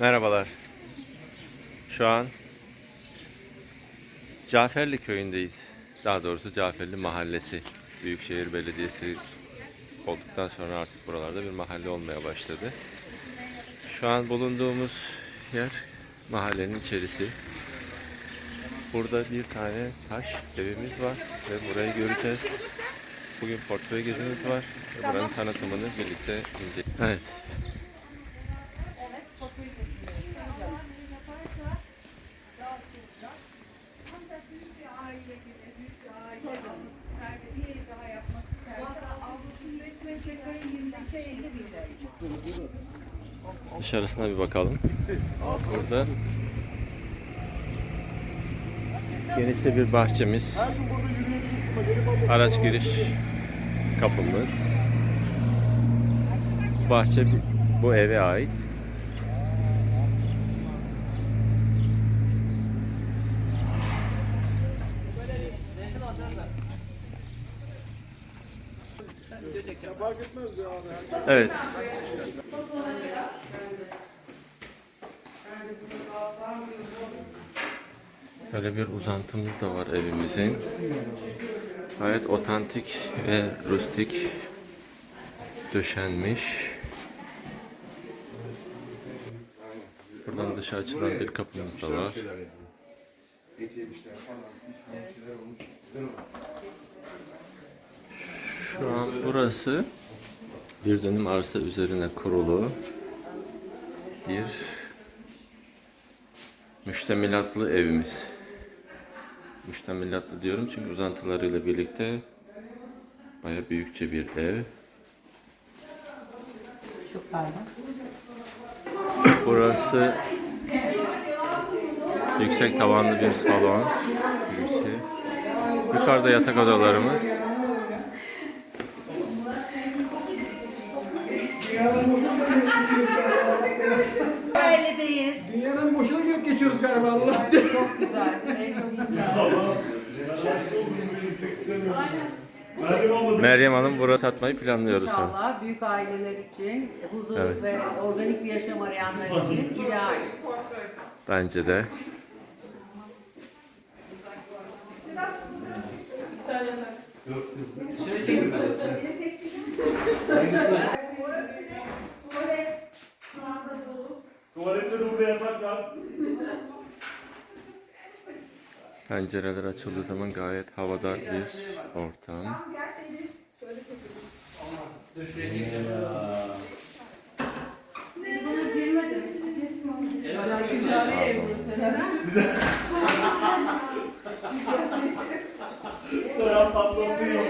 Merhabalar. Şu an Caferli köyündeyiz. Daha doğrusu Caferli Mahallesi. Büyükşehir Belediyesi olduktan sonra artık buralarda bir mahalle olmaya başladı. Şu an bulunduğumuz yer mahallenin içerisi. Burada bir tane taş evimiz var ve burayı göreceğiz. Bugün portföy gezimiz var buranın tanıtımını birlikte inceleyeceğiz. Evet, Dışarısına bir bakalım. Burada genişçe bir bahçemiz. Araç giriş kapımız. Bahçe bu eve ait. Evet. Böyle bir uzantımız da var evimizin. Gayet otantik ve rustik döşenmiş. Buradan dışa açılan bir kapımız da var. Şu an burası bir dönüm arsa üzerine kurulu bir müştemilatlı evimiz. Müştemilatlı diyorum çünkü uzantılarıyla birlikte baya büyükçe bir ev. Çok pardon. Burası yüksek tavanlı bir salon. Yüksek. Yukarıda yatak odalarımız. Ailedeyiz. Dünyadan boşuna gelip geçiyoruz galiba Allah. Çok güzel. Şey çok güzel. Meryem Hanım burası satmayı planlıyoruz. İnşallah büyük aileler için, huzur Evet. ve organik bir yaşam arayanlar için ideal. Bence de. Tuvalette duble yatak var. Pencereler açıldığı zaman gayet havadar bir ortam. Sıra patlatıyor.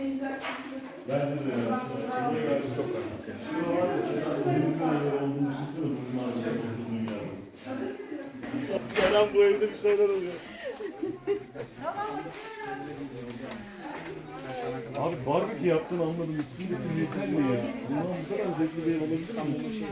ben teyzenin güzel Selam bu evde bir şeyler oluyor. Abi barbekü yaptın anladım. Üstündeki yeter mi ya? Bundan bu kadar zevkli bir ev olabilir mi?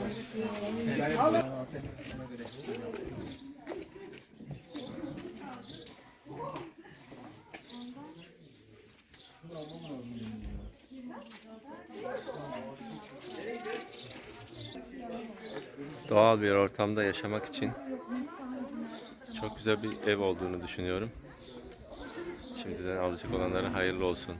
Doğal bir ortamda yaşamak için çok güzel bir ev olduğunu düşünüyorum. Şimdiden alacak olanlara hayırlı olsun.